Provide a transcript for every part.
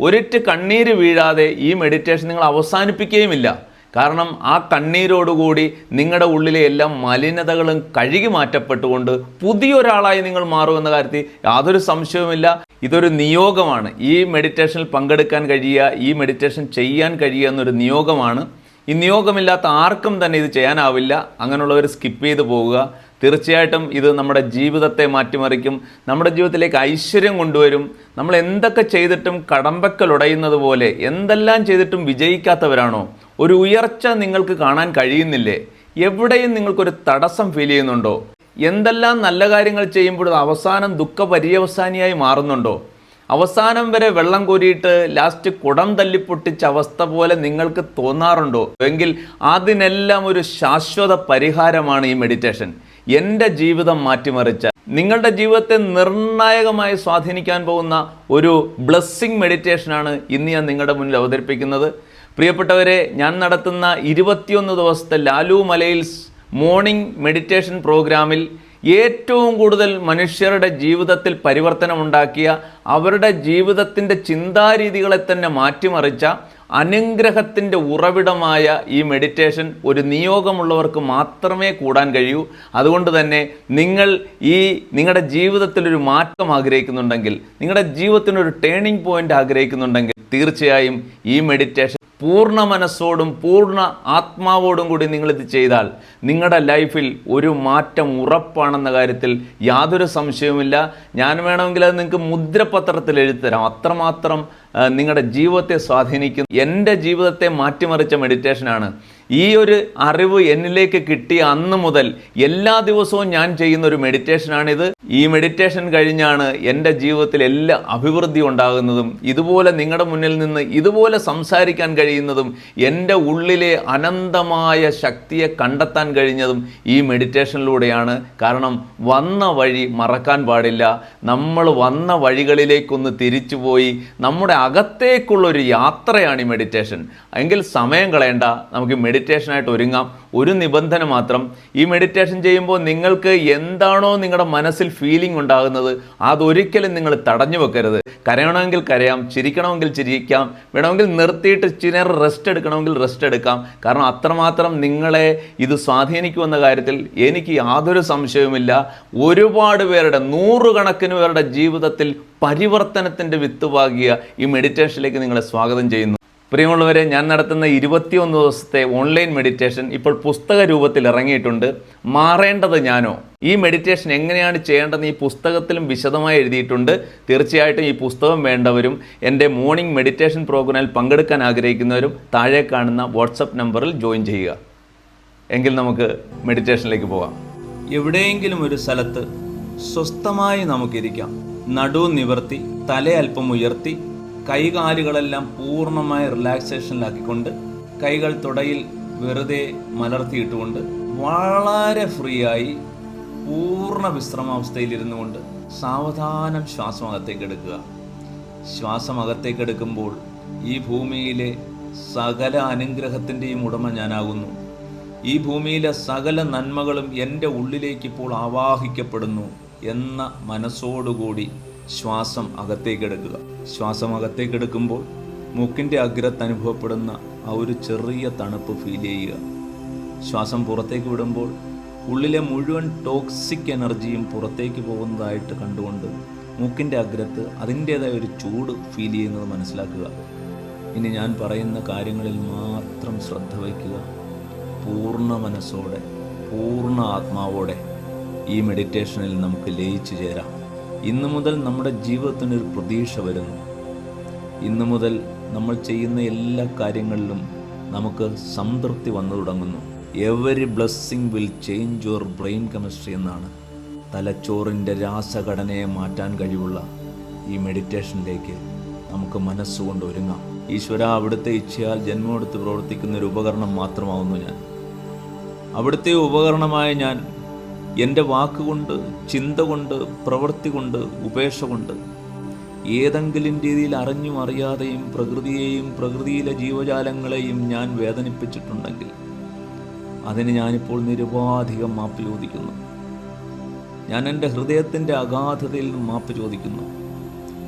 ഒരിറ്റ് കണ്ണീര് വീഴാതെ ഈ മെഡിറ്റേഷൻ നിങ്ങൾ അവസാനിപ്പിക്കുകയുമില്ല. കാരണം ആ കണ്ണീരോടുകൂടി നിങ്ങളുടെ ഉള്ളിലെ എല്ലാ മലിനതകളും കഴുകി മാറ്റപ്പെട്ടുകൊണ്ട് പുതിയൊരാളായി നിങ്ങൾ മാറുമെന്ന കാര്യത്തിൽ യാതൊരു സംശയവുമില്ല. ഇതൊരു നിയോഗമാണ്. ഈ മെഡിറ്റേഷനിൽ പങ്കെടുക്കാൻ കഴിയുക ഈ മെഡിറ്റേഷൻ ചെയ്യാൻ കഴിയുക എന്നൊരു നിയോഗമാണ്. ഈ നിയോഗമില്ലാത്ത ആർക്കും തന്നെ ഇത് ചെയ്യാനാവില്ല. അങ്ങനെയുള്ളവർ സ്കിപ്പ് ചെയ്ത് പോവുക. തീർച്ചയായിട്ടും ഇത് നമ്മുടെ ജീവിതത്തെ മാറ്റിമറിക്കും നമ്മുടെ ജീവിതത്തിലേക്ക് ഐശ്വര്യം കൊണ്ടുവരും. നമ്മൾ എന്തൊക്കെ ചെയ്തിട്ടും കടമ്പക്കൽ ഉടയുന്നത് പോലെ എന്തെല്ലാം ചെയ്തിട്ടും വിജയിക്കാത്തവരാണോ? ഒരു ഉയർച്ച നിങ്ങൾക്ക് കാണാൻ കഴിയുന്നില്ലേ? എവിടെയും നിങ്ങൾക്കൊരു തടസ്സം ഫീൽ ചെയ്യുന്നുണ്ടോ? എന്തെല്ലാം നല്ല കാര്യങ്ങൾ ചെയ്യുമ്പോഴും അവസാനം ദുഃഖ പര്യവസാനിയായി മാറുന്നുണ്ടോ? അവസാനം വരെ വെള്ളം കോരിയിട്ട് ലാസ്റ്റ് കുടം തല്ലിപ്പൊട്ടിച്ച അവസ്ഥ പോലെ നിങ്ങൾക്ക് തോന്നാറുണ്ടോ? എങ്കിൽ അതിനെല്ലാം ഒരു ശാശ്വത പരിഹാരമാണ് ഈ മെഡിറ്റേഷൻ എന്റെ ജീവിതം മാറ്റിമറിച്ച നിങ്ങളുടെ ജീവിതത്തെ നിർണായകമായി സ്വാധീനിക്കാൻ പോകുന്ന ഒരു ബ്ലെസ്സിങ് മെഡിറ്റേഷനാണ് ഇന്ന് ഞാൻ നിങ്ങളുടെ മുന്നിൽ അവതരിപ്പിക്കുന്നത്. പ്രിയപ്പെട്ടവരെ ഞാൻ നടത്തുന്ന ഇരുപത്തിയൊന്ന് ദിവസത്തെ ലാലു മലയിൽസ് മോർണിംഗ് മെഡിറ്റേഷൻ പ്രോഗ്രാമിൽ ഏറ്റവും കൂടുതൽ മനുഷ്യരുടെ ജീവിതത്തിൽ പരിവർത്തനമുണ്ടാക്കിയ അവരുടെ ജീവിതത്തിന്റെ ചിന്താരീതികളെ തന്നെ മാറ്റിമറിച്ച അനുഗ്രഹത്തിന്റെ ഉറവിടമായ ഈ മെഡിറ്റേഷൻ ഒരു നിയോഗമുള്ളവർക്ക് മാത്രമേ കൂടാൻ കഴിയൂ. അതുകൊണ്ട് തന്നെ നിങ്ങൾ ഈ നിങ്ങളുടെ ജീവിതത്തിലൊരു മാറ്റം ആഗ്രഹിക്കുന്നുണ്ടെങ്കിൽ നിങ്ങളുടെ ജീവിതത്തിനൊരു ടേണിംഗ് പോയിന്റ് ആഗ്രഹിക്കുന്നുണ്ടെങ്കിൽ തീർച്ചയായും ഈ മെഡിറ്റേഷൻ പൂർണ മനസ്സോടും പൂർണ ആത്മാവോടും കൂടി നിങ്ങളിത് ചെയ്താൽ നിങ്ങളുടെ ലൈഫിൽ ഒരു മാറ്റം ഉറപ്പാണെന്ന കാര്യത്തിൽ യാതൊരു സംശയവുമില്ല. ഞാൻ വേണമെങ്കിൽ അത് നിങ്ങൾക്ക് മുദ്രപത്രത്തിൽ എഴുതിത്തരാം. അത്രമാത്രം നിങ്ങളുടെ ജീവിതത്തെ സ്വാധീനിക്കും എന്റെ ജീവിതത്തെ മാറ്റിമറിച്ച മെഡിറ്റേഷനാണ് ഈ ഒരു അറിവ് എന്നിലേക്ക് കിട്ടിയ അന്ന് മുതൽ എല്ലാ ദിവസവും ഞാൻ ചെയ്യുന്ന ഒരു മെഡിറ്റേഷനാണിത് ഈ മെഡിറ്റേഷൻ കഴിഞ്ഞാണ് എന്റെ ജീവിതത്തിൽ എല്ലാ അഭിവൃദ്ധി ഉണ്ടാകുന്നതും ഇതുപോലെ നിങ്ങളുടെ മുന്നിൽ നിന്ന് ഇതുപോലെ സംസാരിക്കാൻ കഴിയുന്നതും എന്റെ ഉള്ളിലെ അനന്തമായ ശക്തിയെ കണ്ടെത്താൻ കഴിഞ്ഞതും ഈ മെഡിറ്റേഷനിലൂടെയാണ് കാരണം വന്ന വഴി മറക്കാൻ പാടില്ല. നമ്മൾ വന്ന വഴികളിലേക്കൊന്ന് തിരിച്ചു പോയി നമ്മുടെ അകത്തേക്കുള്ളൊരു യാത്രയാണ് ഈ മെഡിറ്റേഷൻ എങ്കിൽ സമയം കളയണ്ട നമുക്ക് മെഡിറ്റേഷനായിട്ട് ഒരുങ്ങാം. ഒരു നിബന്ധന മാത്രം ഈ മെഡിറ്റേഷൻ ചെയ്യുമ്പോൾ നിങ്ങൾക്ക് എന്താണോ നിങ്ങളുടെ മനസ്സിൽ ഫീലിംഗ് ഉണ്ടാകുന്നത് അതൊരിക്കലും നിങ്ങൾ തടഞ്ഞു വെക്കരുത്. കരയണമെങ്കിൽ കരയാം ചിരിക്കണമെങ്കിൽ ചിരിക്കാം വേണമെങ്കിൽ നിർത്തിയിട്ട് ചിലർ റെസ്റ്റ് എടുക്കണമെങ്കിൽ റെസ്റ്റ് എടുക്കാം. കാരണം അത്രമാത്രം നിങ്ങളെ ഇത് സ്വാധീനിക്കുമെന്ന കാര്യത്തിൽ എനിക്ക് യാതൊരു സംശയവുമില്ല. ഒരുപാട് പേരുടെ നൂറുകണക്കിന് പേരുടെ ജീവിതത്തിൽ പരിവർത്തനത്തിന്റെ വിത്ത് പാകിയ ഈ മെഡിറ്റേഷനിലേക്ക് നിങ്ങളെ സ്വാഗതം ചെയ്യുന്നു. പ്രിയമുള്ളവരെ ഞാൻ നടത്തുന്ന ഇരുപത്തിയൊന്ന് ദിവസത്തെ ഓൺലൈൻ മെഡിറ്റേഷൻ ഇപ്പോൾ പുസ്തക രൂപത്തിൽ ഇറങ്ങിയിട്ടുണ്ട്. മാറേണ്ടത് ഞാനോ? ഈ മെഡിറ്റേഷൻ എങ്ങനെയാണ് ചെയ്യേണ്ടതെന്ന് ഈ പുസ്തകത്തിലും വിശദമായി എഴുതിയിട്ടുണ്ട്. തീർച്ചയായിട്ടും ഈ പുസ്തകം വേണ്ടവരും എന്റെ മോർണിംഗ് മെഡിറ്റേഷൻ പ്രോഗ്രാമിൽ പങ്കെടുക്കാൻ ആഗ്രഹിക്കുന്നവരും താഴെ കാണുന്ന വാട്സപ്പ് നമ്പറിൽ ജോയിൻ ചെയ്യുക. എങ്കിൽ നമുക്ക് മെഡിറ്റേഷനിലേക്ക് പോകാം എവിടെയെങ്കിലും ഒരു സ്ഥലത്ത് സ്വസ്ഥമായി നമുക്കിരിക്കാം. നടു നിവർത്തി തല അല്പം ഉയർത്തി കൈകാലുകളെല്ലാം പൂർണമായ റിലാക്സേഷനിലാക്കിക്കൊണ്ട് കൈകൾ തുടയിൽ വെറുതെ മലർത്തിയിട്ടുകൊണ്ട് വളരെ ഫ്രീ ആയി പൂർണ വിശ്രമാവസ്ഥയിൽ ഇരുന്നു കൊണ്ട് സാവധാനം ശ്വാസം അകത്തേക്ക് എടുക്കുക ശ്വാസം അകത്തേക്ക് എടുക്കുമ്പോൾ ഈ ഭൂമിയിലെ സകല അനുഗ്രഹത്തിന്റെയും ഉടമ ഞാനാകുന്നു. ഈ ഭൂമിയിലെ സകല നന്മകളും എന്റെ ഉള്ളിലേക്ക് ഇപ്പോൾ ആവാഹിക്കപ്പെടുന്നു എന്ന മനസ്സോടുകൂടി ശ്വാസം അകത്തേക്ക് എടുക്കുക. ശ്വാസം അകത്തേക്ക് എടുക്കുമ്പോൾ മൂക്കിന്റെ അഗ്രത്ത് അനുഭവപ്പെടുന്ന ആ ഒരു ചെറിയ തണുപ്പ് ഫീൽ ചെയ്യുക. ശ്വാസം പുറത്തേക്ക് വിടുമ്പോൾ ഉള്ളിലെ മുഴുവൻ ടോക്സിക് എനർജിയും പുറത്തേക്ക് പോകുന്നതായിട്ട് കണ്ടുകൊണ്ട് മൂക്കിന്റെ അഗ്രത്ത് അതിന്റേതായ ഒരു ചൂട് ഫീൽ ചെയ്യുന്നത് മനസ്സിലാക്കുക. ഇനി ഞാൻ പറയുന്ന കാര്യങ്ങളിൽ മാത്രം ശ്രദ്ധ വയ്ക്കുക. പൂർണ മനസ്സോടെ പൂർണ ആത്മാവോടെ ഈ മെഡിറ്റേഷനിൽ നമുക്ക് ലയിച്ചു ചേരാം. ഇന്നു മുതൽ നമ്മുടെ ജീവിതത്തിനൊരു പ്രതീക്ഷ വരുന്നു. ഇന്നു മുതൽ നമ്മൾ ചെയ്യുന്ന എല്ലാ കാര്യങ്ങളിലും നമുക്ക് സംതൃപ്തി വന്നു തുടങ്ങുന്നു. Every blessing will change your brain chemistry എന്നാണ് തലച്ചോറിന്റെ രാസഘടനയെ മാറ്റാൻ കഴിവുള്ള ഈ മെഡിറ്റേഷനിലേക്ക് നമുക്ക് മനസ്സുകൊണ്ട് ഒരുങ്ങാം. ഈശ്വര അവിടുത്തെ ഇച്ഛയാൽ ജന്മമെടുത്ത് പ്രവർത്തിക്കുന്ന ഒരു ഉപകരണം മാത്രമാവുന്നു ഞാൻ. അവിടുത്തെ ഉപകരണമായ ഞാൻ എന്റെ വാക്കുകൊണ്ട് ചിന്ത കൊണ്ട് പ്രവൃത്തി കൊണ്ട് ഉപേക്ഷ കൊണ്ട് ഏതെങ്കിലും രീതിയിൽ അറിഞ്ഞും അറിയാതെയും പ്രകൃതിയെയും പ്രകൃതിയിലെ ജീവജാലങ്ങളെയും ഞാൻ വേദനിപ്പിച്ചിട്ടുണ്ടെങ്കിൽ അതിന് ഞാനിപ്പോൾ നിരുപാധികം മാപ്പ് ചോദിക്കുന്നു. ഞാൻ എന്റെ ഹൃദയത്തിന്റെ അഗാധതയിൽ നിന്ന് മാപ്പ് ചോദിക്കുന്നു.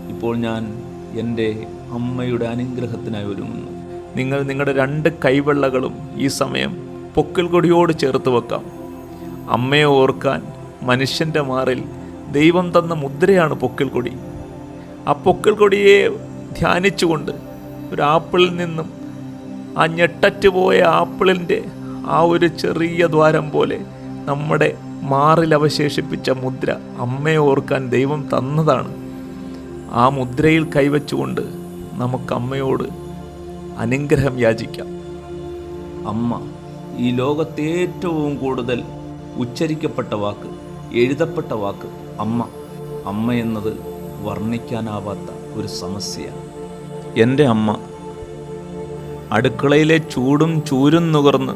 ഇപ്പോൾ ഞാൻ എന്റെ അമ്മയുടെ അനുഗ്രഹത്തിനായി ഒരുങ്ങുന്നു. നിങ്ങൾ നിങ്ങളുടെ രണ്ട് കൈവെള്ളകളും ഈ സമയം പൊക്കിൽ കൊടിയോട് ചേർത്ത് വെക്കാം. അമ്മയെ ഓർക്കാൻ മനുഷ്യന്റെ മാറിൽ ദൈവം തന്ന മുദ്രയാണ് പൊക്കിൽ കൊടി. ആ പൊക്കിൽ കൊടിയെ ധ്യാനിച്ചുകൊണ്ട് ഒരു ആപ്പിളിൽ നിന്നും ആ ഞെട്ടറ്റ് പോയ ആപ്പിളിന്റെ ആ ഒരു ചെറിയ ദ്വാരം പോലെ നമ്മുടെ മാറിൽ അവശേഷിപ്പിച്ച മുദ്ര അമ്മയെ ഓർക്കാൻ ദൈവം തന്നതാണ്. ആ മുദ്രയിൽ കൈവച്ചുകൊണ്ട് നമുക്ക് അമ്മയോട് അനുഗ്രഹം യാചിക്കാം. അമ്മ ഈ ലോകത്തെ ഏറ്റവും കൂടുതൽ ഉച്ചരിക്കപ്പെട്ട വാക്ക് എഴുതപ്പെട്ട വാക്ക് അമ്മ. അമ്മ എന്നത് വർണിക്കാനാവാത്ത ഒരു സമസ്യയാണ്. എന്റെ അമ്മ അടുക്കളയിലെ ചൂടും ചൂരും നുകർന്ന്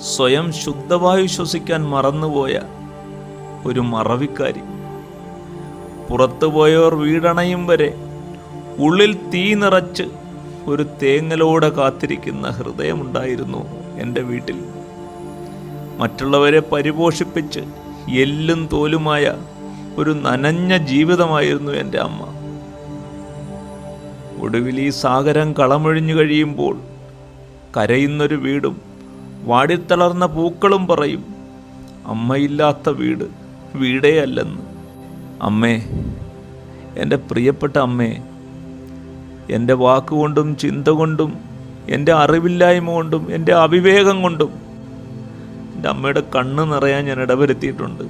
സ്വയം ശുദ്ധവായു ശ്വസിക്കാൻ മറന്നുപോയ ഒരു മറവിക്കാരി. പുറത്തുപോയവർ വീടണയും വരെ ഉള്ളിൽ തീ നിറച്ച് ഒരു തേങ്ങലോടെ കാത്തിരിക്കുന്ന ഹൃദയമുണ്ടായിരുന്നു എന്റെ വീട്ടിൽ. മറ്റുള്ളവരെ പരിപോഷിപ്പിച്ച് എല്ലും തോലുമായ ഒരു നനഞ്ഞ ജീവിതമായിരുന്നു എന്റെ അമ്മ. ഒടുവിൽ ഈ സാഗരം കളമൊഴിഞ്ഞു കഴിയുമ്പോൾ കരയുന്നൊരു വീടും വാടിത്തളർന്ന പൂക്കളും പറയും അമ്മയില്ലാത്ത വീട് വീടേ അല്ലെന്ന് അമ്മേ എന്റെ പ്രിയപ്പെട്ട അമ്മേ എന്റെ വാക്കുകൊണ്ടും ചിന്ത കൊണ്ടും എന്റെ അറിവില്ലായ്മ കൊണ്ടും എന്റെ അവിവേകം കൊണ്ടും എന്റെ അമ്മയുടെ കണ്ണ് നിറയാൻ ഞാൻ ഇടവരുത്തിയിട്ടുണ്ട്.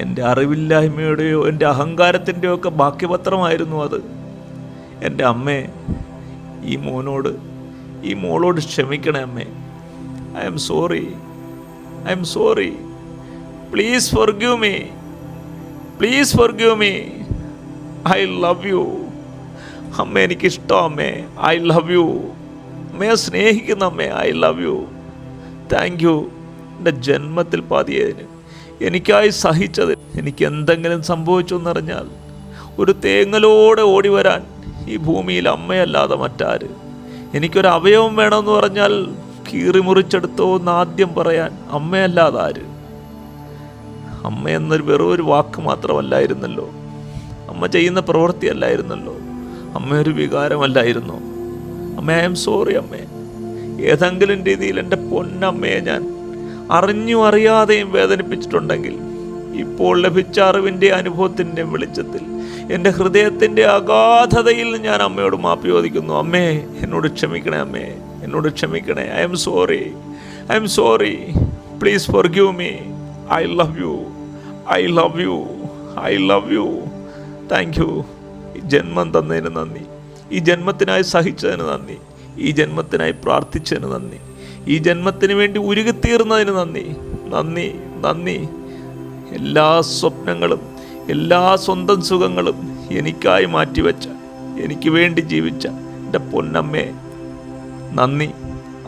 എന്റെ അറിവില്ലായ്മയുടെയോ എന്റെ അഹങ്കാരത്തിന്റെയോ ഒക്കെ ബാക്കിപത്രമായിരുന്നു അത്. എന്റെ അമ്മേ ഈ മോനോട് ഈ മോളോട് ക്ഷമിക്കണേ അമ്മേ. I'm sorry. I'm sorry. Please forgive me. Please forgive me. I love you. അമ്മ എനിക്കിഷ്ടം അമ്മേ. I love you. അമ്മയെ സ്നേഹിക്കുന്ന അമ്മേ I love you. Thank you എന്റെ ജന്മത്തിൽ പാതിയതിന് എനിക്കായി സഹിച്ചത് എനിക്ക് എന്തെങ്കിലും സംഭവിച്ചു എന്നറിഞ്ഞാൽ ഒരു തേങ്ങലോടെ ഓടി വരാൻ ഈ ഭൂമിയിൽ അമ്മയല്ലാതെ മറ്റാര്? എനിക്കൊരു അവയവം വേണമെന്ന് പറഞ്ഞാൽ കീറി മുറിച്ചെടുത്തോ എന്ന് ആദ്യം പറയാൻ അമ്മയല്ലാതെ ആര്? അമ്മ എന്നൊരു വെറും ഒരു വാക്ക് മാത്രമല്ലായിരുന്നല്ലോ. അമ്മ ചെയ്യുന്ന പ്രവൃത്തിയല്ലായിരുന്നല്ലോ. അല്ലായിരുന്നല്ലോ അമ്മയൊരു വികാരമല്ലായിരുന്നു. അമ്മ ഐ എം സോറി അമ്മേ. ഏതെങ്കിലും രീതിയിൽ എന്റെ പൊന്നമ്മയെ ഞാൻ അറിഞ്ഞു അറിയാതെയും വേദനിപ്പിച്ചിട്ടുണ്ടെങ്കിൽ ഇപ്പോൾ ലഭിച്ച അറിവിന്റെ അനുഭവത്തിന്റെ വെളിച്ചത്തിൽ എന്റെ ഹൃദയത്തിന്റെ അഗാധതയിൽ ഞാൻ അമ്മയോട് മാപ്പ് ചോദിക്കുന്നു. അമ്മേ എന്നോട് ക്ഷമിക്കണേ അമ്മേ എന്നോട് ക്ഷമിക്കണേ. I'm sorry I'm sorry please forgive me I love you I love you I love you thank you ജന്മം തന്നതിന് നന്ദി. ഈ ജന്മത്തിനായി സഹിച്ചതിന് നന്ദി. ഈ ജന്മത്തിനായി പ്രാർത്ഥിച്ചതിന് നന്ദി. ഈ ജന്മത്തിന് വേണ്ടി ഉരുകിത്തീർന്നതിന് നന്ദി. നന്ദി നന്ദി. എല്ലാ സ്വപ്നങ്ങളും എല്ലാ സ്വന്തം സുഖങ്ങളും എനിക്കായി മാറ്റിവെച്ച എനിക്ക് വേണ്ടി ജീവിച്ച എന്റെ പൊന്നമ്മേ നന്ദി.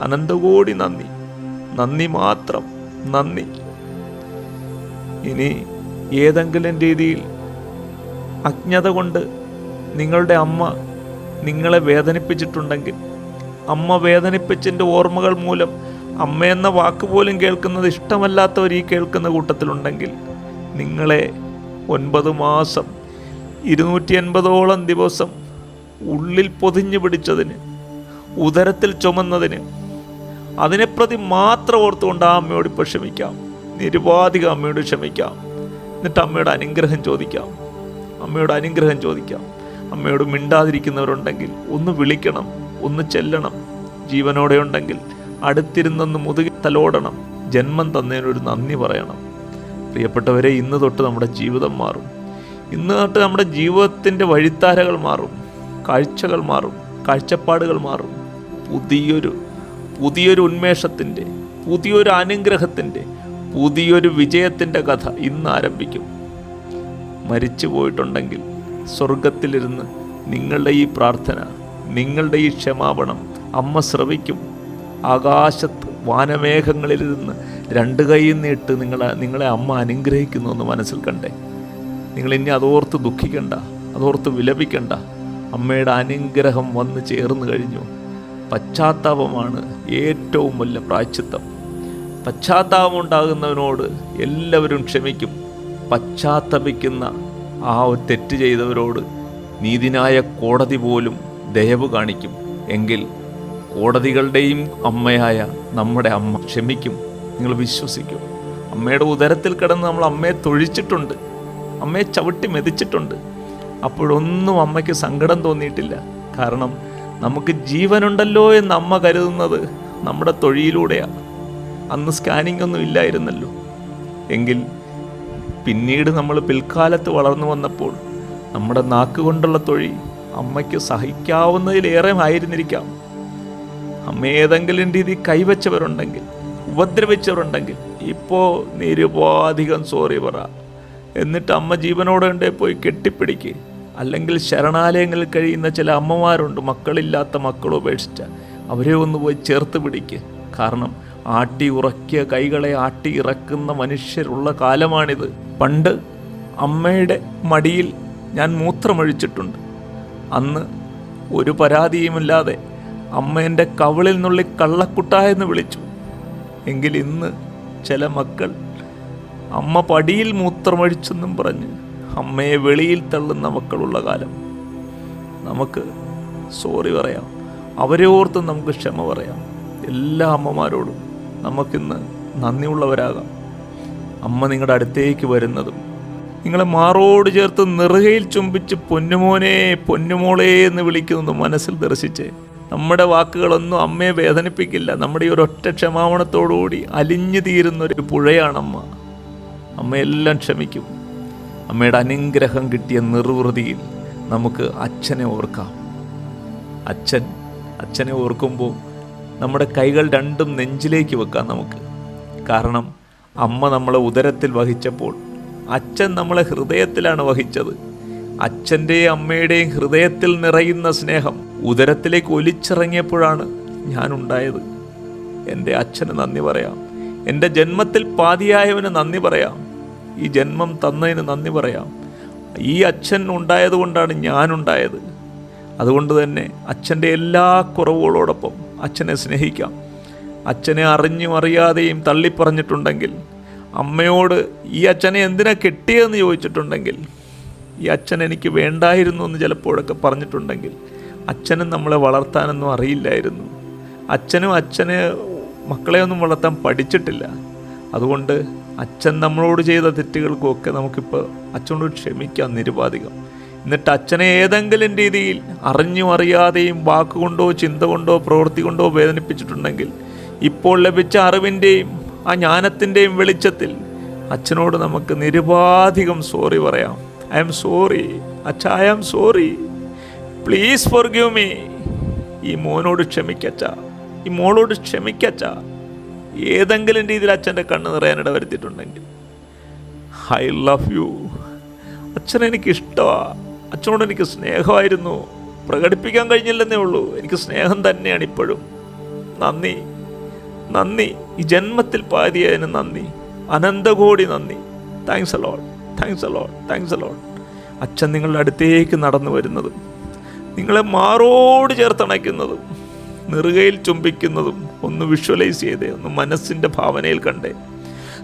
അനന്തകോടി നന്ദി. നന്ദി മാത്രം. നന്ദി. ഇനി ഏതെങ്കിലും രീതിയിൽ അജ്ഞത കൊണ്ട് നിങ്ങളുടെ അമ്മ നിങ്ങളെ വേദനിപ്പിച്ചിട്ടുണ്ടെങ്കിൽ അമ്മ വേദനിപ്പിച്ചിന്റെ ഓർമ്മകൾ മൂലം അമ്മയെന്ന വാക്ക് പോലും കേൾക്കുന്നത് ഇഷ്ടമല്ലാത്തവർ ഈ കേൾക്കുന്ന കൂട്ടത്തിലുണ്ടെങ്കിൽ നിങ്ങളെ ഒൻപത് മാസം ഇരുന്നൂറ്റി എൺപതോളം ദിവസം ഉള്ളിൽ പൊതിഞ്ഞു പിടിച്ചതിന് ഉദരത്തിൽ ചുമന്നതിന് അതിനെപ്രതി മാത്രം ഓർത്തുകൊണ്ട് ആ അമ്മയോട് ഇപ്പോൾ ക്ഷമിക്കാം. നിരുപാധികം അമ്മയോട് ക്ഷമിക്കാം. എന്നിട്ട് അമ്മയുടെ അനുഗ്രഹം ചോദിക്കാം. അമ്മയുടെ അനുഗ്രഹം ചോദിക്കാം. അമ്മയോട് മിണ്ടാതിരിക്കുന്നവരുണ്ടെങ്കിൽ ഒന്ന് വിളിക്കണം. ഒന്ന് ചെല്ലണം. ജീവനോടെ ഉണ്ടെങ്കിൽ അടുത്തിരുന്നൊന്ന് മുതുകി തലോടണം. ജന്മം തന്നതിനൊരു നന്ദി പറയണം. പ്രിയപ്പെട്ടവരെ ഇന്ന് തൊട്ട് നമ്മുടെ ജീവിതം മാറും. ഇന്ന് തൊട്ട് നമ്മുടെ ജീവിതത്തിന്റെ വഴിത്താരകൾ മാറും. കാഴ്ചകൾ മാറും. കാഴ്ചപ്പാടുകൾ മാറും. പുതിയൊരു പുതിയൊരു ഉന്മേഷത്തിന്റെ പുതിയൊരു അനുഗ്രഹത്തിന്റെ പുതിയൊരു വിജയത്തിന്റെ കഥ ഇന്ന് ആരംഭിക്കും. മരിച്ചു പോയിട്ടുണ്ടെങ്കിൽ സ്വർഗത്തിലിരുന്ന് നിങ്ങളുടെ ഈ പ്രാർത്ഥന നിങ്ങളുടെ ഈ ക്ഷമാപണം അമ്മ ശ്രവിക്കും. ആകാശത്ത് വാനമേഘങ്ങളിൽ നിന്ന് രണ്ട് കൈ നീട്ട് നിങ്ങളെ നിങ്ങളെ അമ്മ അനുഗ്രഹിക്കുന്നു എന്ന് മനസ്സിൽ കണ്ടേ. നിങ്ങൾ ഇനി അതോർത്ത് ദുഃഖിക്കണ്ട അതോർത്ത് വിലപിക്കണ്ട. അമ്മയുടെ അനുഗ്രഹം വന്ന് ചേർന്ന് കഴിഞ്ഞു. പശ്ചാത്താപമാണ് ഏറ്റവും വലിയ പ്രായച്ചിത്തം. പശ്ചാത്താപം ഉണ്ടാകുന്നവനോട് എല്ലാവരും ക്ഷമിക്കും. പശ്ചാത്തപിക്കുന്ന ആ തെറ്റ് ചെയ്തവരോട് നീതിനായ കോടതി പോലും ദയവ് കാണിക്കും. എങ്കിൽ കോടതികളുടെയും അമ്മയായ നമ്മുടെ അമ്മ ക്ഷമിക്കും. നിങ്ങൾ വിശ്വസിക്കും. അമ്മയുടെ ഉദരത്തിൽ കിടന്ന് നമ്മൾ അമ്മയെ തൊഴിച്ചിട്ടുണ്ട്. അമ്മയെ ചവിട്ടി മെതിച്ചിട്ടുണ്ട്. അപ്പോഴൊന്നും അമ്മയ്ക്ക് സങ്കടം തോന്നിയിട്ടില്ല. കാരണം നമുക്ക് ജീവനുണ്ടല്ലോ എന്ന് അമ്മ കരുതുന്നത് നമ്മുടെ തൊഴിയിലൂടെയാണ്. അന്ന് സ്കാനിംഗ് ഒന്നും ഇല്ലായിരുന്നല്ലോ. എങ്കിൽ പിന്നീട് നമ്മൾ പിൽക്കാലത്ത് വളർന്നു വന്നപ്പോൾ നമ്മുടെ നാക്ക് കൊണ്ടുള്ള തൊഴി അമ്മയ്ക്ക് സഹിക്കാവുന്നതിലേറെ ആയിരുന്നിരിക്കാം അമ്മ ഏതെങ്കിലും രീതി കൈവച്ചവരുണ്ടെങ്കിൽ ഉപദ്രവിച്ചവരുണ്ടെങ്കിൽ ഇപ്പോൾ നിരുപാധികം സോറി പറ. എന്നിട്ട് അമ്മ ജീവനോടെ ഉണ്ടേ പോയി കെട്ടിപ്പിടിക്ക്? അല്ലെങ്കിൽ ശരണാലയങ്ങളിൽ കഴിയുന്ന ചില അമ്മമാരുണ്ട് മക്കളില്ലാത്ത മക്കൾ ഉപേക്ഷിച്ച അവരെ ഒന്ന് പോയി ചേർത്ത് പിടിക്ക്. കാരണം ആട്ടി ഉറക്കിയ കൈകളെ ആട്ടി ഇറക്കുന്ന മനുഷ്യരുള്ള കാലമാണിത്. പണ്ട് അമ്മയുടെ മടിയിൽ ഞാൻ മൂത്രമൊഴിച്ചിട്ടുണ്ട്. അന്ന് ഒരു പരാതിയുമില്ലാതെ അമ്മ എന്റെ കവിളിൽ നുള്ളി കള്ളക്കുട്ടായെന്ന് വിളിച്ചു. എങ്കിൽ ഇന്ന് ചില മക്കൾ അമ്മ പടിയിൽ മൂത്രമൊഴിച്ചെന്നും പറഞ്ഞ് അമ്മയെ വെളിയിൽ തള്ളുന്ന മക്കളുള്ള കാലം. നമുക്ക് സോറി പറയാം. അവരെ ഓർത്ത് നമുക്ക് ക്ഷമ പറയാം. എല്ലാ അമ്മമാരോടും നമുക്കിന്ന് നന്ദിയുള്ളവരാകാം. അമ്മ നിങ്ങളുടെ അടുത്തേക്ക് വരുന്നതും നിങ്ങളെ മാറോട് ചേർത്ത് നിറുകയിൽ ചുംബിച്ച് പൊന്നുമോനെ പൊന്നുമോളെ എന്ന് വിളിക്കുന്നത് മനസ്സിൽ ദർശിച്ച്. നമ്മുടെ വാക്കുകളൊന്നും അമ്മയെ വേദനിപ്പിക്കില്ല. നമ്മുടെ ഈ ഒരൊറ്റ ക്ഷമാപണത്തോടുകൂടി അലിഞ്ഞു തീരുന്ന ഒരു പുഴയാണ് അമ്മ അമ്മയെല്ലാം ക്ഷമിക്കും. അമ്മയുടെ അനുഗ്രഹം കിട്ടിയ നിർവൃതിയിൽ നമുക്ക് അച്ഛനെ ഓർക്കാം. അച്ഛൻ അച്ഛനെ ഓർക്കുമ്പോൾ നമ്മുടെ കൈകൾ രണ്ടും നെഞ്ചിലേക്ക് വെക്കാം നമുക്ക്. കാരണം അമ്മ നമ്മളെ ഉദരത്തിൽ വഹിച്ചപ്പോൾ അച്ഛൻ നമ്മളെ ഹൃദയത്തിലാണ് വഹിച്ചത്. അച്ഛന്റെയും അമ്മയുടെയും ഹൃദയത്തിൽ നിറയുന്ന സ്നേഹം ഉദരത്തിലേക്ക് ഒലിച്ചിറങ്ങിയപ്പോഴാണ് ഞാനുണ്ടായത്. എന്റെ അച്ഛന് നന്ദി പറയാം. എന്റെ ജന്മത്തിൽ പാതിയായവന് നന്ദി പറയാം. ഈ ജന്മം തന്നതിന് നന്ദി പറയാം. ഈ അച്ഛൻ ഉണ്ടായതുകൊണ്ടാണ് ഞാനുണ്ടായത്. അതുകൊണ്ട് തന്നെ അച്ഛന്റെ എല്ലാ കുറവുകളോടൊപ്പം അച്ഛനെ സ്നേഹിക്കാം. അച്ഛനെ അറിഞ്ഞും അറിയാതെയും തള്ളിപ്പറഞ്ഞിട്ടുണ്ടെങ്കിൽ അമ്മയോട് ഈ അച്ഛനെ എന്തിനാ കെട്ടിയതെന്ന് ചോദിച്ചിട്ടുണ്ടെങ്കിൽ ഈ അച്ഛൻ എനിക്ക് വേണ്ടായിരുന്നു എന്ന് ചിലപ്പോഴൊക്കെ പറഞ്ഞിട്ടുണ്ടെങ്കിൽ അച്ഛനും നമ്മളെ വളർത്താനൊന്നും അറിയില്ലായിരുന്നു. അച്ഛനും അച്ഛന് മക്കളെ ഒന്നും വളർത്താൻ പഠിച്ചിട്ടില്ല. അതുകൊണ്ട് അച്ഛൻ നമ്മളോട് ചെയ്ത തെറ്റുകൾക്കൊക്കെ നമുക്കിപ്പോൾ അച്ഛനോട് ക്ഷമിക്കാം നിരുപാധികം. എന്നിട്ട് അച്ഛനെ ഏതെങ്കിലും രീതിയിൽ അറിഞ്ഞും അറിയാതെയും വാക്കുകൊണ്ടോ ചിന്ത കൊണ്ടോ പ്രവൃത്തി കൊണ്ടോ വേദനിപ്പിച്ചിട്ടുണ്ടെങ്കിൽ ഇപ്പോൾ ലഭിച്ച അറിവിന്റെയും ആ ജ്ഞാനത്തിന്റെയും വെളിച്ചത്തിൽ അച്ഛനോട് നമുക്ക് നിരുപാധികം സോറി പറയാം. ഐ എം സോറി അച്ഛ I'm sorry please forgive me ഈ മോനോട് ക്ഷമിക്കച്ച ഈ മോളോട് ക്ഷമിക്കച്ച ഏതെങ്കിലും രീതിയിൽ അച്ഛന്റെ കണ്ണ് നിറയാനിട വരുത്തിയിട്ടുണ്ടെങ്കിൽ ഐ ലവ് യു അച്ഛൻ എനിക്ക് അച്ഛനോട് എനിക്ക് സ്നേഹമായിരുന്നു. പ്രകടിപ്പിക്കാൻ കഴിഞ്ഞില്ലെന്നേ ഉള്ളൂ. എനിക്ക് സ്നേഹം തന്നെയാണ് ഇപ്പോഴും. നന്ദി. നന്ദി. ഈ ജന്മത്തിൽ പാതിയതിന് നന്ദി. അനന്തകോടി നന്ദി. Thanks a lot thanks a lot thanks a lot അച്ഛൻ നിങ്ങളുടെ അടുത്തേക്ക് നടന്നു വരുന്നതും നിങ്ങളെ മാറോട് ചേർത്തണയ്ക്കുന്നതും നെറുകയിൽ ചുംബിക്കുന്നതും ഒന്ന് വിഷ്വലൈസ് ചെയ്തേ ഒന്ന് മനസ്സിന്റെ ഭാവനയിൽ കണ്ടേ.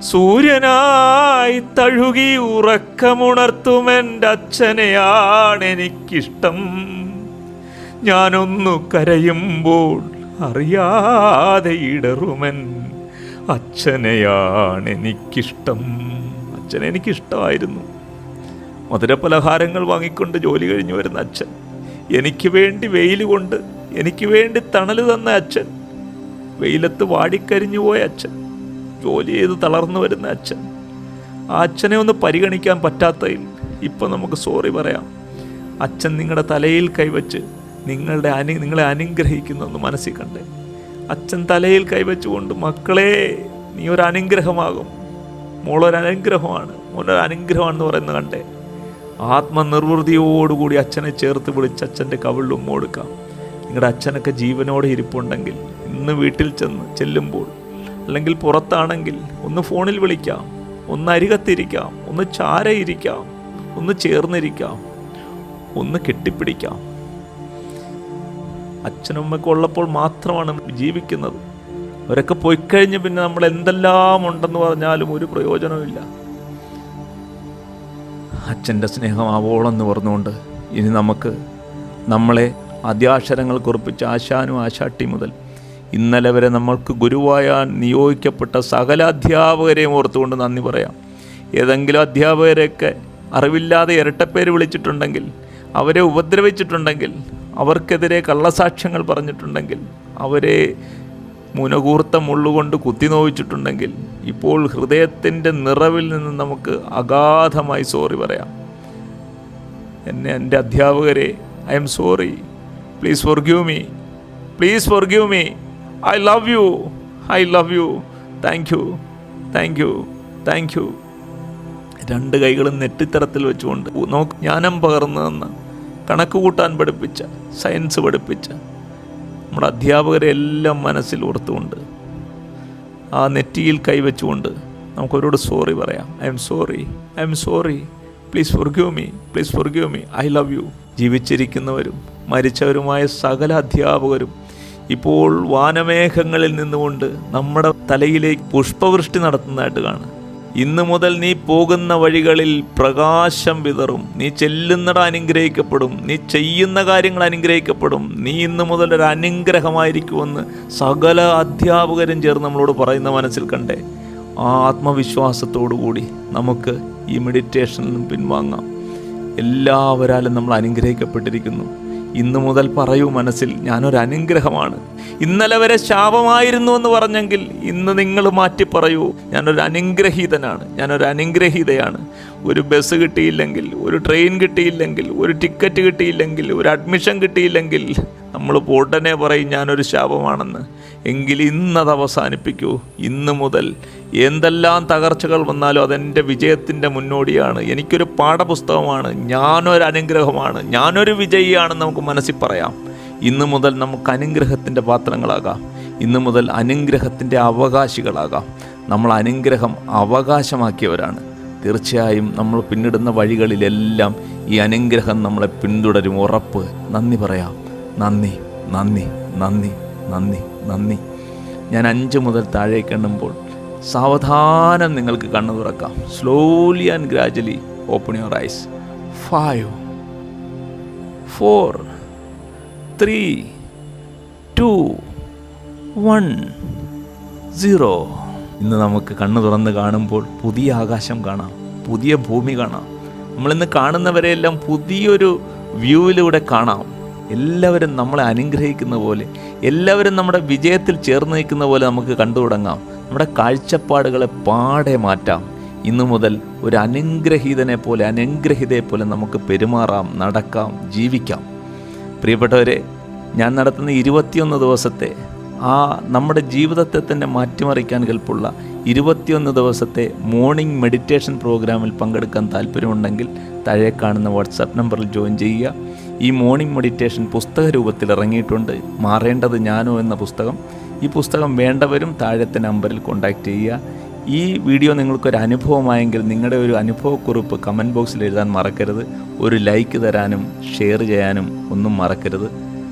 സൂര്യനായി തഴുകി ഉറക്കമുണർത്തുമെന്റെ അച്ഛനെയാണ് എനിക്കിഷ്ടം. ഞാനൊന്നു കരയുമ്പോൾ അറിയാതെ ഇടറുമൻ അച്ഛനെയാണ് എനിക്കിഷ്ടം. അച്ഛനെ എനിക്കിഷ്ടമായിരുന്നു. മധുരപലഹാരങ്ങൾ വാങ്ങിക്കൊണ്ട് ജോലി കഴിഞ്ഞു വരുന്ന അച്ഛൻ. എനിക്ക് വേണ്ടി വെയിൽ കൊണ്ട് എനിക്ക് വേണ്ടി തണൽ തന്ന അച്ഛൻ. വെയിലത്ത് വാടിക്കരിഞ്ഞു പോയ അച്ഛൻ. ജോലി ചെയ്ത് തളർന്നു വരുന്ന അച്ഛൻ. ആ അച്ഛനെ ഒന്ന് പരിഗണിക്കാൻ പറ്റാത്തതിൽ ഇപ്പം നമുക്ക് സോറി പറയാം. അച്ഛൻ നിങ്ങളുടെ തലയിൽ കൈവച്ച് നിങ്ങളുടെ അനു നിങ്ങളെ അനുഗ്രഹിക്കുന്നെന്ന് മനസ്സിൽ കണ്ടേ. അച്ഛൻ തലയിൽ കൈവച്ചുകൊണ്ട് മക്കളെ നീ ഒരു അനുഗ്രഹമാകും. മോളൊരു അനുഗ്രഹമാണ്. മോനൊരു അനുഗ്രഹമാണെന്ന് പറയുന്നത് കണ്ടേ. ആത്മനിർവൃതിയോടുകൂടി അച്ഛനെ ചേർത്ത് വിളിച്ച് അച്ഛന്റെ കവിളിൽ ഉമ്മ കൊടുക്കാം. നിങ്ങളുടെ അച്ഛനൊക്കെ ജീവനോടെ ഇരിപ്പുണ്ടെങ്കിൽ ഇന്ന് വീട്ടിൽ ചെന്ന് ചെല്ലുമ്പോൾ അല്ലെങ്കിൽ പുറത്താണെങ്കിൽ ഒന്ന് ഫോണിൽ വിളിക്കാം. ഒന്ന് അരികത്തിരിക്കാം. ഒന്ന് ചാരയിരിക്കാം. ഒന്ന് ചേർന്നിരിക്കാം. ഒന്ന് കെട്ടിപ്പിടിക്കാം. അച്ഛനും അമ്മയ്ക്കും ഉള്ളപ്പോൾ മാത്രമാണ് ജീവിക്കുന്നത്. അവരൊക്കെ പോയി കഴിഞ്ഞ് പിന്നെ നമ്മൾ എന്തെല്ലാം ഉണ്ടെന്ന് പറഞ്ഞാലും ഒരു പ്രയോജനവുമില്ല. അച്ഛന്റെ സ്നേഹം ആവോളം എന്ന് പറഞ്ഞുകൊണ്ട് ഇനി നമുക്ക് നമ്മളെ അധ്യാക്ഷരങ്ങൾ കുറിപ്പിച്ച് ആശാനും ആശാട്ടി മുതൽ ഇന്നലെ വരെ നമ്മൾക്ക് ഗുരുവായാൻ നിയോഗിക്കപ്പെട്ട സകല അധ്യാപകരെയും ഓർത്തുകൊണ്ട് നന്ദി പറയാം. ഏതെങ്കിലും അധ്യാപകരെയൊക്കെ അറിവില്ലാതെ ഇരട്ടപ്പേര് വിളിച്ചിട്ടുണ്ടെങ്കിൽ അവരെ ഉപദ്രവിച്ചിട്ടുണ്ടെങ്കിൽ അവർക്കെതിരെ കള്ളസാക്ഷ്യങ്ങൾ പറഞ്ഞിട്ടുണ്ടെങ്കിൽ അവരെ മുനകൂർത്ത മുള്ളുകൊണ്ട് കുത്തിനോവിച്ചിട്ടുണ്ടെങ്കിൽ ഇപ്പോൾ ഹൃദയത്തിന്റെ നിറവിൽ നിന്ന് നമുക്ക് അഗാധമായി സോറി പറയാം. എന്നെ എന്റെ അധ്യാപകരെ I'm sorry. Please forgive me. Please forgive me. I love you. I love you. Thank you. Thank you. Thank you. രണ്ട് കൈകളും നെറ്റിത്തരത്തിൽ വെച്ചുകൊണ്ട് നോക്ക് ജ്ഞാനം പകർന്നു തന്ന കണക്ക് കൂട്ടാൻ പഠിപ്പിച്ച സയൻസ് പഠിപ്പിച്ച നമ്മുടെ അധ്യാപകരെ എല്ലാം മനസ്സിൽ ഓർത്തുകൊണ്ട് ആ നെറ്റിയിൽ കൈവച്ചുകൊണ്ട് നമുക്കവരോട് സോറി പറയാം. I'm sorry I'm sorry please forgive me please forgive me I love you ജീവിച്ചിരിക്കുന്നവരും മരിച്ചവരുമായ സകല അധ്യാപകരും ഇപ്പോൾ വാനമേഘങ്ങളിൽ നിന്നുകൊണ്ട് നമ്മുടെ തലയിലേക്ക് പുഷ്പവൃഷ്ടി നടത്തുന്നതായിട്ട് കാണും. ഇന്നു മുതൽ നീ പോകുന്ന വഴികളിൽ പ്രകാശം വിതറും. നീ ചെല്ലുന്നിട അനുഗ്രഹിക്കപ്പെടും. നീ ചെയ്യുന്ന കാര്യങ്ങൾ അനുഗ്രഹിക്കപ്പെടും. നീ ഇന്നു മുതൽ ഒരു അനുഗ്രഹമായിരിക്കുമെന്ന് സകല അധ്യാപകരും ചേർന്ന് നമ്മളോട് പറയുന്ന മനസ്സിൽ കണ്ടേ. ആ ആത്മവിശ്വാസത്തോടു കൂടി നമുക്ക് ഈ മെഡിറ്റേഷനിൽ നിന്നും പിൻവാങ്ങാം. എല്ലാവരാലും നമ്മൾ അനുഗ്രഹിക്കപ്പെട്ടിരിക്കുന്നു. ഇന്നു മുതൽ പറയൂ മനസ്സിൽ ഞാനൊരു അനുഗ്രഹമാണ്. ഇന്നലെ വരെ ശാപമായിരുന്നു എന്ന് പറഞ്ഞെങ്കിൽ ഇന്ന് നിങ്ങൾ മാറ്റി പറയൂ ഞാനൊരു അനുഗ്രഹീതനാണ് ഞാനൊരു അനുഗ്രഹീതയാണ്. ഒരു ബസ് കിട്ടിയില്ലെങ്കിൽ ഒരു ട്രെയിൻ കിട്ടിയില്ലെങ്കിൽ ഒരു ടിക്കറ്റ് കിട്ടിയില്ലെങ്കിൽ ഒരു അഡ്മിഷൻ കിട്ടിയില്ലെങ്കിൽ നമ്മൾ പോട്ടനെ പറയും ഞാനൊരു ശാപമാണെന്ന്. എങ്കിൽ ഇന്നത് അവസാനിപ്പിക്കൂ. ഇന്ന് മുതൽ എന്തെല്ലാം തകർച്ചകൾ വന്നാലും അതെന്റെ വിജയത്തിന്റെ മുന്നോടിയാണ്. എനിക്കൊരു പാഠപുസ്തകമാണ് ഞാനൊരു അനുഗ്രഹമാണ് ഞാനൊരു വിജയിയാണെന്ന് നമുക്ക് മനസ്സിൽ പറയാം. ഇന്ന് മുതൽ നമുക്ക് അനുഗ്രഹത്തിന്റെ പാത്രങ്ങളാകാം. ഇന്ന് മുതൽ അനുഗ്രഹത്തിന്റെ അവകാശികളാകാം. നമ്മൾ അനുഗ്രഹം അവകാശമാക്കിയവരാണ്. തീർച്ചയായും നമ്മൾ പിന്നിടുന്ന വഴികളിലെല്ലാം ഈ അനുഗ്രഹം നമ്മളെ പിന്തുടരും. ഉറപ്പ്. നന്ദി പറയാം. നന്ദി നന്ദി നന്ദി നന്ദി. നന്ദി. ഞാൻ അഞ്ച് മുതൽ താഴേക്ക് എണ്ണുമ്പോൾ സാവധാനം നിങ്ങൾക്ക് കണ്ണു തുറക്കാം. Slowly and gradually open your eyes five four three two one zero ഇന്ന് നമുക്ക് കണ്ണു തുറന്ന് കാണുമ്പോൾ പുതിയ ആകാശം കാണാം. പുതിയ ഭൂമി കാണാം. നമ്മളിന്ന് കാണുന്നവരെയെല്ലാം പുതിയൊരു വ്യൂവിലൂടെ കാണാം. എല്ലാവരും നമ്മളെ അനുഗ്രഹിക്കുന്ന പോലെ എല്ലാവരും നമ്മുടെ വിജയത്തിൽ ചേർന്ന് നിൽക്കുന്ന പോലെ നമുക്ക് കണ്ടു തുടങ്ങാം. നമ്മുടെ കാഴ്ചപ്പാടുകളെ പാടെ മാറ്റാം. ഇന്നു മുതൽ ഒരു അനുഗ്രഹീതനെ പോലെ അനുഗ്രഹിതയെ പോലെ നമുക്ക് പെരുമാറാം നടക്കാം ജീവിക്കാം. പ്രിയപ്പെട്ടവരെ ഞാൻ നടത്തുന്ന ഇരുപത്തിയൊന്ന് ദിവസത്തെ ആ നമ്മുടെ ജീവിതത്തെ തന്നെ മാറ്റിമറിക്കാൻ കെൽപ്പുള്ള ഇരുപത്തിയൊന്ന് ദിവസത്തെ മോർണിംഗ് മെഡിറ്റേഷൻ പ്രോഗ്രാമിൽ പങ്കെടുക്കാൻ താല്പര്യമുണ്ടെങ്കിൽ താഴെ കാണുന്ന വാട്സാപ്പ് നമ്പറിൽ ജോയിൻ ചെയ്യുക. ഈ മോർണിംഗ് മെഡിറ്റേഷൻ പുസ്തക രൂപത്തിൽ ഇറങ്ങിയിട്ടുണ്ട്. മാറേണ്ടത് ഞാനോ എന്ന പുസ്തകം. ഈ പുസ്തകം വേണ്ടവരും താഴത്തെ നമ്പറിൽ കോൺടാക്റ്റ് ചെയ്യുക. ഈ വീഡിയോ നിങ്ങൾക്കൊരു അനുഭവമായെങ്കിൽ നിങ്ങളുടെ ഒരു അനുഭവക്കുറിപ്പ് കമന്റ് ബോക്സിൽ എഴുതാൻ മറക്കരുത്. ഒരു ലൈക്ക് തരാനും ഷെയർ ചെയ്യാനും ഒന്നും മറക്കരുത്.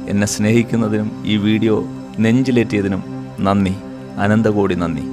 എന്നെ സ്നേഹിക്കുന്നതിനും ഈ വീഡിയോ നെഞ്ചിലേറ്റിയതിനും നന്ദി. അനന്തകോടി നന്ദി.